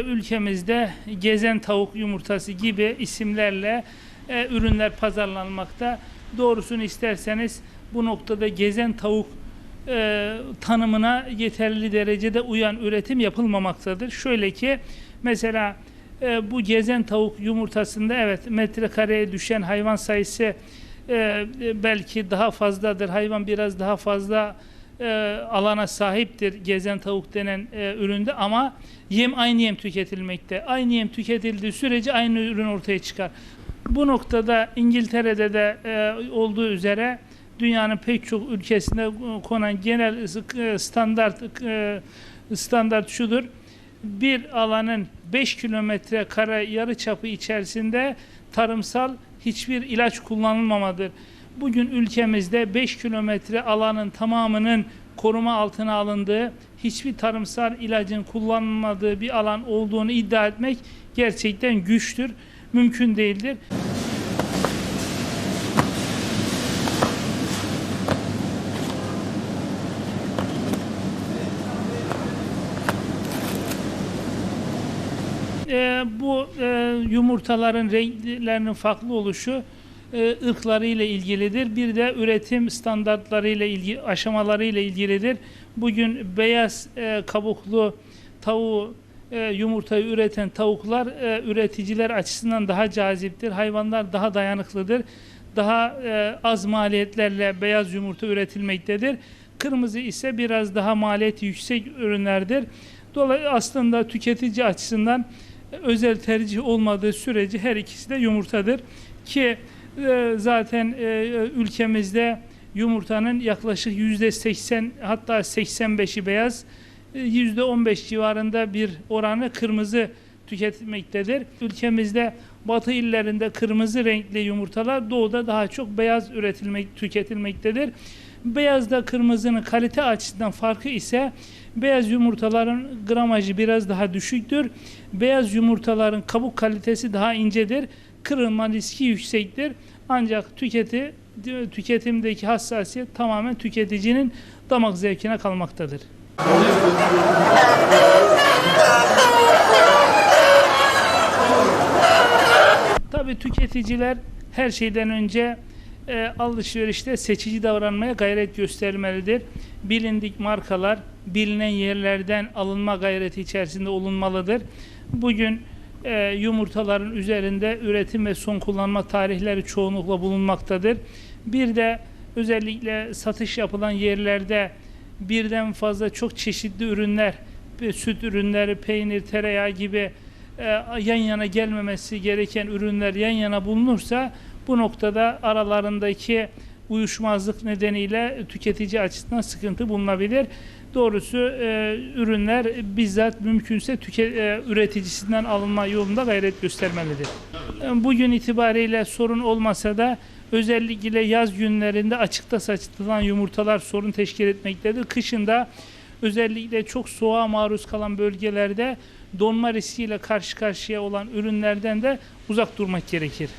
Ülkemizde gezen tavuk yumurtası gibi isimlerle e, ürünler pazarlanmakta. Doğrusunu isterseniz bu noktada gezen tavuk e, tanımına yeterli derecede uyan üretim yapılmamaktadır. Şöyle ki mesela e, bu gezen tavuk yumurtasında evet metrekareye düşen hayvan sayısı e, e, belki daha fazladır. Hayvan biraz daha fazla e, alana sahiptir gezen tavuk denen e, üründe ama yem aynı yem tüketilmekte. Aynı yem tüketildiği sürece aynı ürün ortaya çıkar. Bu noktada İngiltere'de de e, olduğu üzere dünyanın pek çok ülkesinde e, konan genel e, standart e, standart şudur. Bir alanın 5 kilometre kare yarı çapı içerisinde tarımsal hiçbir ilaç kullanılmamadır. Bugün ülkemizde 5 kilometre alanın tamamının koruma altına alındığı, hiçbir tarımsal ilacın kullanılmadığı bir alan olduğunu iddia etmek gerçekten güçtür, mümkün değildir. Ee, bu e, yumurtaların renklerinin farklı oluşu e, ırkları ile ilgilidir. Bir de üretim standartları ile ilgili aşamaları ile ilgilidir. Bugün beyaz e, kabuklu tavuğu e, yumurtayı üreten tavuklar e, üreticiler açısından daha caziptir. Hayvanlar daha dayanıklıdır. Daha az maliyetlerle beyaz yumurta üretilmektedir. Kırmızı ise biraz daha maliyeti yüksek ürünlerdir. Dolayısıyla aslında tüketici açısından özel tercih olmadığı sürece her ikisi de yumurtadır ki e, zaten e, ülkemizde yumurtanın yaklaşık yüzde 80 hatta 85'i beyaz e, yüzde 15 civarında bir oranı kırmızı tüketmektedir. Ülkemizde batı illerinde kırmızı renkli yumurtalar doğuda daha çok beyaz üretilmek tüketilmektedir. Beyazda kırmızının kalite açısından farkı ise beyaz yumurtaların gramajı biraz daha düşüktür. Beyaz yumurtaların kabuk kalitesi daha incedir. Kırılma riski yüksektir. Ancak tüketi tüketimdeki hassasiyet tamamen tüketicinin damak zevkine kalmaktadır. Tabii tüketiciler her şeyden önce e, alışverişte seçici davranmaya gayret göstermelidir. Bilindik markalar bilinen yerlerden alınma gayreti içerisinde olunmalıdır. Bugün e, yumurtaların üzerinde üretim ve son kullanma tarihleri çoğunlukla bulunmaktadır. Bir de özellikle satış yapılan yerlerde birden fazla çok çeşitli ürünler, e, süt ürünleri, peynir, tereyağı gibi e, yan yana gelmemesi gereken ürünler yan yana bulunursa bu noktada aralarındaki uyuşmazlık nedeniyle tüketici açısından sıkıntı bulunabilir. Doğrusu e, ürünler bizzat mümkünse tüke, e, üreticisinden alınma yolunda gayret göstermelidir. E, Bugün itibariyle sorun olmasa da özellikle yaz günlerinde açıkta saçılan yumurtalar sorun teşkil etmektedir. Kışında özellikle çok soğuğa maruz kalan bölgelerde donma riskiyle karşı karşıya olan ürünlerden de uzak durmak gerekir.